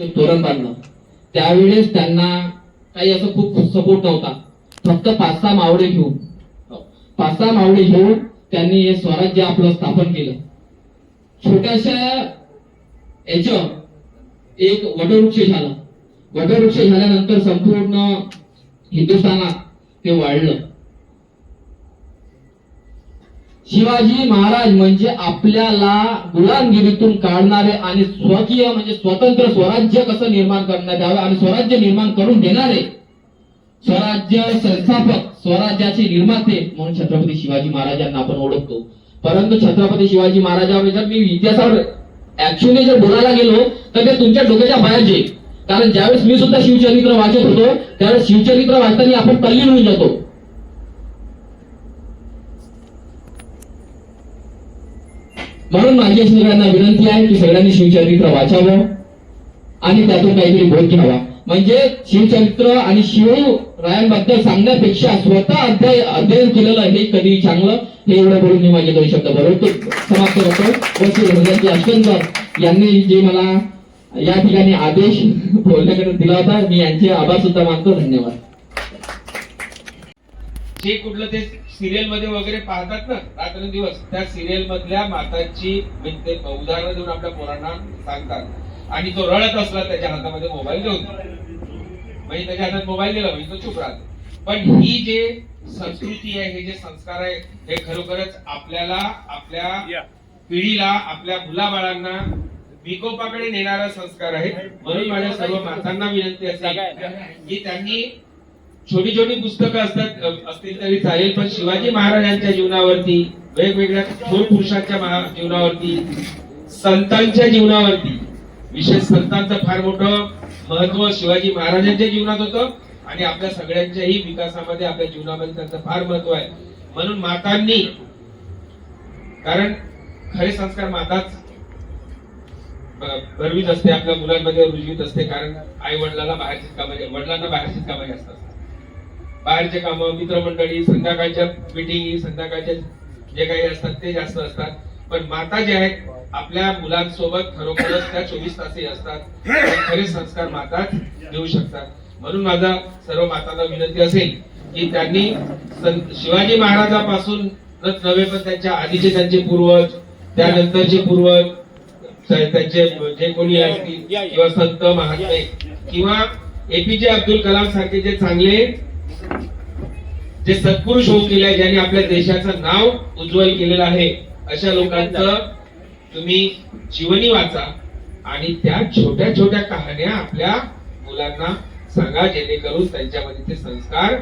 तोरण बांधलं. त्यावेळेस त्यांना काही असं खूप सपोर्ट नव्हता. फक्त पाच सहा मावळे घेऊन. हो. पाच सहा मावळे घेऊन त्यांनी हे स्वराज्य आपलं स्थापन केलं. छोट्याशा याच एक वटवृक्ष झालं. वटवृक्ष झाल्यानंतर संपूर्ण हिंदुस्थानात ते वाढलं. शिवाजी महाराज म्हणजे आपल्याला गुलामगिरीतून काढणारे आणि स्वकीय म्हणजे स्वतंत्र स्वराज्य कसं निर्माण करण्यात यावं आणि स्वराज्य निर्माण करून देणारे. स्वराज्य संस्थापक स्वराज्याचे निर्माते म्हणून छत्रपती शिवाजी महाराजांना आपण ओळखतो. परंतु छत्रपती शिवाजी महाराजांवर जर मी इतिहासावर ऍक्च्युली जर बोलायला गेलो तर ते तुमच्या डोक्याच्या बाहेर जाईल. कारण ज्यावेळेस मी सुद्धा शिवचरित्र वाचत होतो त्यावेळेस शिवचरित्र वाचताना आपण तल्लीन होऊन जातो. म्हणून माझी सगळ्यांना विनंती आहे की सगळ्यांनी शिवचरित्र वाचावं आणि त्यातून काहीतरी बोध घ्यावा. म्हणजे शिवचरित्र आणि शिवरायांबद्दल सांगण्यापेक्षा स्वतः अध्याय अध्ययन केलेलं हे कधी चांगलं. हे एवढं बोलून मी माझे दोन शब्द बरोबर समाप्त करतो. व श्री यांनी जे मला या ठिकाणी आदेश बोलण्याकडे दिला होता मी यांचे आभार सुद्धा मानतो. धन्यवाद. जे कुठलं ते सिरियलमध्ये वगैरे पाहतात ना रात्रंदिवस त्या सिरियल मधल्या माताची म्हणजे उदाहरण देऊन आपल्या पोरांना सांगतात. आणि तो रडत असला त्याच्या हातामध्ये मोबाईल देऊन म्हणजे त्याच्या हातात मोबाईल दिला म्हणजे तो चुप राहतो. पण ही जे संस्कृती आहे हे जे संस्कार आहे हे खरोखरच आपल्याला आपल्या पिढीला आपल्या मुलाबाळांना विकोपाकडे नेणारा संस्कार आहे म्हणून माझ्या सर्व मातांना विनंती असेल की त्यांनी छोटी छोटी पुस्तकं असतात असतील तरी चालेल पण शिवाजी महाराजांच्या जीवनावरती वेगवेगळ्या थोर पुरुषांच्या जीवनावरती संतांच्या जीवनावरती विशेष संतांचं फार मोठं महत्त्व शिवाजी महाराजांच्या जीवनात होतं आणि आपल्या सगळ्यांच्याही विकासामध्ये आपल्या जीवनामध्ये त्यांचं फार महत्त्व आहे. म्हणून मातांनी कारण खरे संस्कार माताच भरवीत असते आपल्या मुलांमध्ये रुजवीत असते कारण आई वडिलांना बाहेरचीच कामं वडिलांना बाहेरचीच कामं असतात. बाहेरचे कामं मित्रमंडळी संध्याकाळच्या मिटिंगी संध्याकाळच्या जे काही असतात ते जास्त असतात. पण माता जे आहेत आपल्या मुलांसोबत खरोखरच त्या चोवीस तासही असतात. खरे संस्कार माता देऊ शकतात. म्हणून माझा सर्व मातांना विनंती असेल की त्यांनी शिवाजी महाराजापासून नव्हे पण त्यांच्या आधीचे त्यांचे पूर्वज त्यानंतरचे पूर्वज त्यांचे जे कोणी असतील किंवा संत महात्मे किंवा एपीजे अब्दुल कलाम सारखे जे चांगले जे सत्पुरुष होऊन गेले ज्यांनी आपल्या देशाचं नाव उज्ज्वल केलेलं आहे अशा लोकांचं तुम्ही जीवनी वाचा आणि त्या छोट्या छोट्या कहाण्या आपल्या मुलांना सांगा जेणेकरून त्यांच्यामध्ये ते संस्कार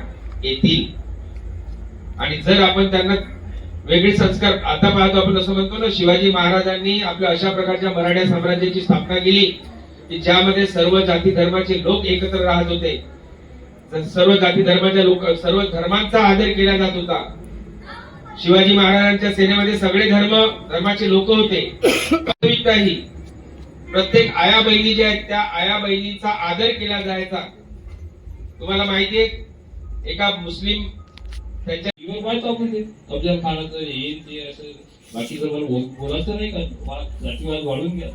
येतील. आणि जर आपण त्यांना वेगळे संस्कार आता पाहतो आपण असं म्हणतो ना शिवाजी महाराजांनी आपल्या अशा प्रकारच्या मराठा साम्राज्याची स्थापना केली की ज्यामध्ये सर्व जाती धर्माचे लोक एकत्र राहत होते. सर्व जाती धर्माच्या लोक सर्व धर्मांचा आदर केला जात होता. शिवाजी महाराजांच्या सेनेमध्ये सगळे धर्म धर्माचे लोक होते. प्रत्येक आया बहिणी ज्या आहेत त्या आया बहिणींचा आदर केला जायचा. तुम्हाला माहिती आहे एका मुस्लिम त्यांच्या अफजल खानाचं हे ते असं बाकीचं मला बोलायचं नाही का? तुम्हाला जातीवाद वाढून घ्या.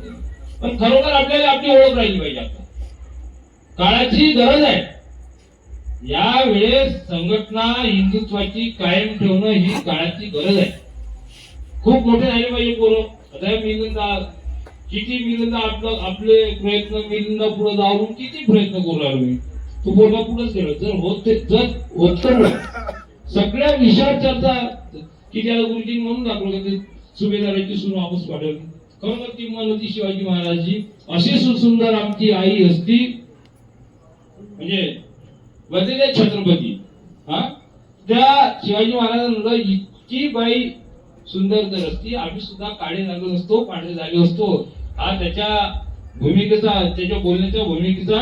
पण खरोखर आपल्याला आपली ओळख राहिली पाहिजे आता. काळाची गरज आहे. यावेळेस संघटना हिंदुत्वाची कायम ठेवणं ही काळाची गरज आहे. खूप मोठे झाले पाहिजे पोरं. आता मिलिंदा किती मिलिंदा आपलं आपले प्रयत्न मिलिंद पुढे जाऊन किती प्रयत्न करू राहिलो मी. तो पोरगा पुढेच गेलो जर होत जर होत तर सगळ्या विषयावर चर्चा की त्याला गुरुजी म्हणून दाखवलं ते सुभेदाराची सुरू वापस पाठवली. खरोखर ती म्हण होती शिवाजी महाराजची अशी सुसुंदर आमची आई असती. म्हणजे वदिले छत्रपती? हा? त्या शिवाजी महाराजांना इतकी बाई सुंदर तर असती आम्ही सुद्धा काळे झालो असतो पांढरे झाले असतो. हा त्याच्या भूमिकेचा त्याच्या बोलण्याच्या भूमिकेचा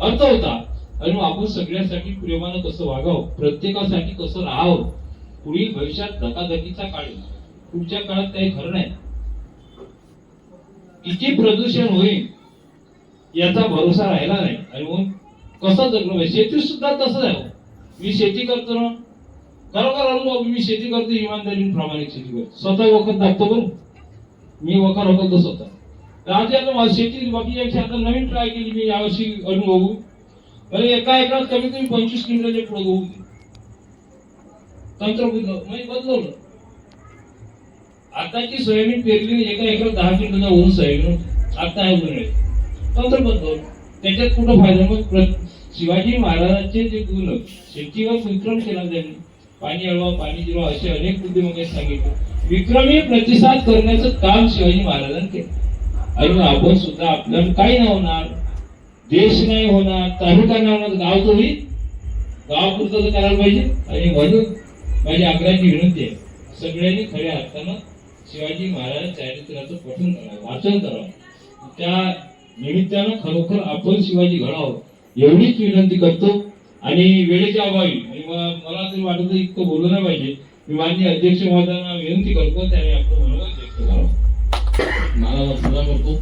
अर्थ होता. आणि आपण सगळ्यांसाठी प्रेमानं कसं वागावं प्रत्येकासाठी कसं राहावं पुढील भविष्यात धकाधकीचा काळ पुढच्या काळात काही खरं नाही. किती प्रदूषण होईल याचा भरोसा राहिला नाही. आणि मग कसं जगणं पाहिजे शेती सुद्धा तसंच आहे मी शेती करतो ना खरोखर अनुभव मी शेती करतो इमानदारी प्रामाणिक शेती करतो. स्वतः वखत दाखतो बरं. मी वखर वखत स्वतः. राहते आता माझी शेती बाकी आता नवीन ट्राय केली मी यावर्षी अनुभव. म्हणजे एका एकरात कमीत कमी पंचवीस क्विंटलचे पुढे गहू तंत्र म्हणजे बदलवलं. आताची सोयाबीन पेरली एका एकरात दहा क्विंटलचा ऊन सोयाबीन आता आहे तंत्र बदलवलं. त्याच्यात कुठं फायदा मग प्र- शिवाजी महाराजांचे जे गुण शेतीवर विक्रम केला त्यांनी. पाणी अळवा पाणी जिरवा असे अनेक मुद्दे सांगितले. विक्रमी प्रतिसाद करण्याचं काम शिवाजी महाराजांनी केलं. मग आपण सुद्धा आपल्याला काही नाही होणार. देश नाही होणार. तालुका नाही होणार. गाव तर होईल. गाव पुरतं तर करायला पाहिजे. आणि म्हणून माझी आग्रहाची विनंती आहे. सगळ्यांनी खऱ्या अर्थानं शिवाजी महाराज चारित्र्याचं पठन करावं. वाचन करावं. त्या निमित्तानं खरोखर आपण शिवाजी घडावं. एवढीच विनंती करतो. आणि वेळेच्या अभावी. आणि मला तरी वाटत इतकं बोललं नाही पाहिजे. मी मान्य अध्यक्ष महोदयांना विनंती करतो त्याने आपलं मनोगत व्यक्त करावं. करतो.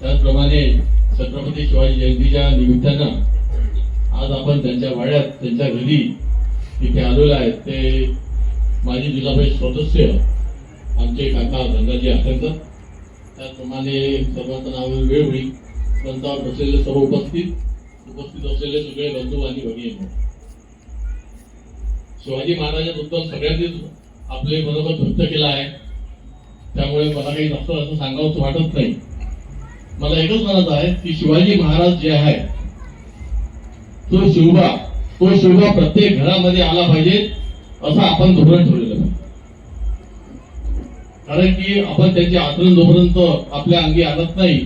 त्याचप्रमाणे छत्रपती शिवाजी जयंतीच्या निमित्तानं आज आपण त्यांच्या वाड्यात त्यांच्या घरी तिथे आलेलो आहेत ते माजी जिल्हा परिषद सदस्य आमचे काका धनराजी आखंकर त्याचप्रमाणे सर्वांचं नाव वेळ होईल. ग्रंथावर बसलेले सर्व उपस्थित उपस्थित असलेले सगळे बंधू आणि भगिनी शिवाजी महाराजांबद्दल सगळ्यांनीच आपले मनोगत व्यक्त केलं आहे. त्यामुळे मला काही जास्त असं सांगावंसं वाटत नाही. मला एकच म्हणत आहे की शिवाजी महाराज जे आहे तो शिवबा तो शिवबा प्रत्येक घरामध्ये आला पाहिजे असं आपण धोरण ठेवलेलं पाहिजे कारण की आपण त्याचे आचरण जोपर्यंत आपल्या अंगी आणत नाही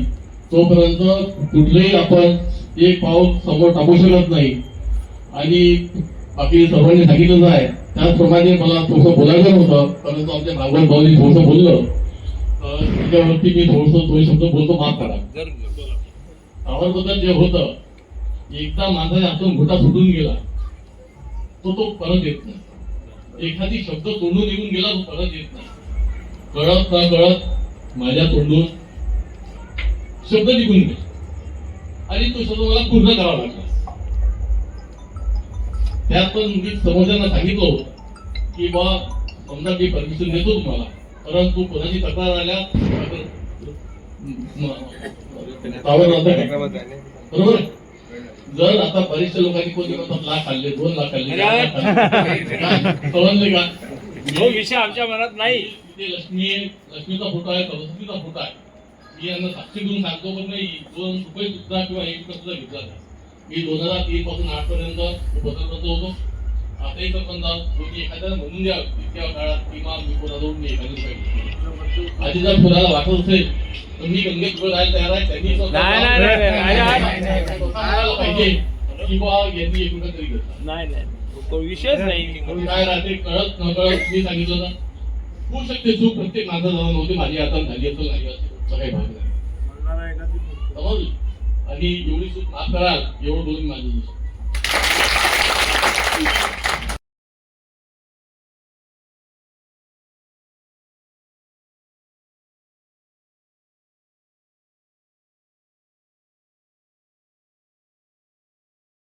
तोपर्यंत कुठलंही आपण एक पाऊल समोर टाकू शकत नाही. आणि बाकी सर्वांनी सांगितलं आहे त्याचप्रमाणे मला थोडंसं बोलायचं होतं परंतु आमच्या भागवत भाऊनी थोडंसं बोललं. तर त्याच्यावरती मी थोडंसं दोन शब्द बोलतो माफ करा. आवडबद्दल जे होतं एकदा माणसाने हातून घोटा सुटून गेला तो तो परत येत नाही. एखादी शब्द तोंडून निघून गेला तो परत येत नाही. कळत ना कळत माझ्या तोंडून शब्द निघून गेला. आणि तो शब्द मला पूर्ण करावा लागला. त्यात पण मी समोरच्यांना सांगितलं होतं की बा समजा मी परमिशन देतो तुम्हाला परंतु कोणाची तक्रार आल्या? बरोबर? जर आता बरेचशे लोकांनी कोणी म्हणतात लाख खाल्ले दोन लाख खाल्ले? समजले का? तो विषय आमच्या मनात नाही. ते लक्ष्मी लक्ष्मीचा फोटो आहे सरस्वतीचा फोटो आहे. मी यांना साक्षी देऊन सांगतो पण नाही दोन रुपये सुद्धा किंवा एक रुपये सुद्धा घेतला नाही. मी दोन हजार तीन पासून आठ पर्यंत उपसरपंच होतो. आताही सरपंच. कोणी एखाद्याला म्हणून द्या इतक्या काळात किंवा मी कोणाजवळ मी एखादी रुपये आधी जर कोणाला वाटत असेल तर मी गंगेत पुढे जायला तयार आहे त्यांनी पाहिजे. की बा यांनी एक रुपया तरी घेतला. नाही नाही तो विषयच नाही. काय राहते कळत न कळत मी सांगितलं ना होऊ शकते चूक प्रत्येक माणसाला नव्हती माझी हातात झाली असेल नाही असेल. आणि एवढी माफ कराल एवढं बोलून माझी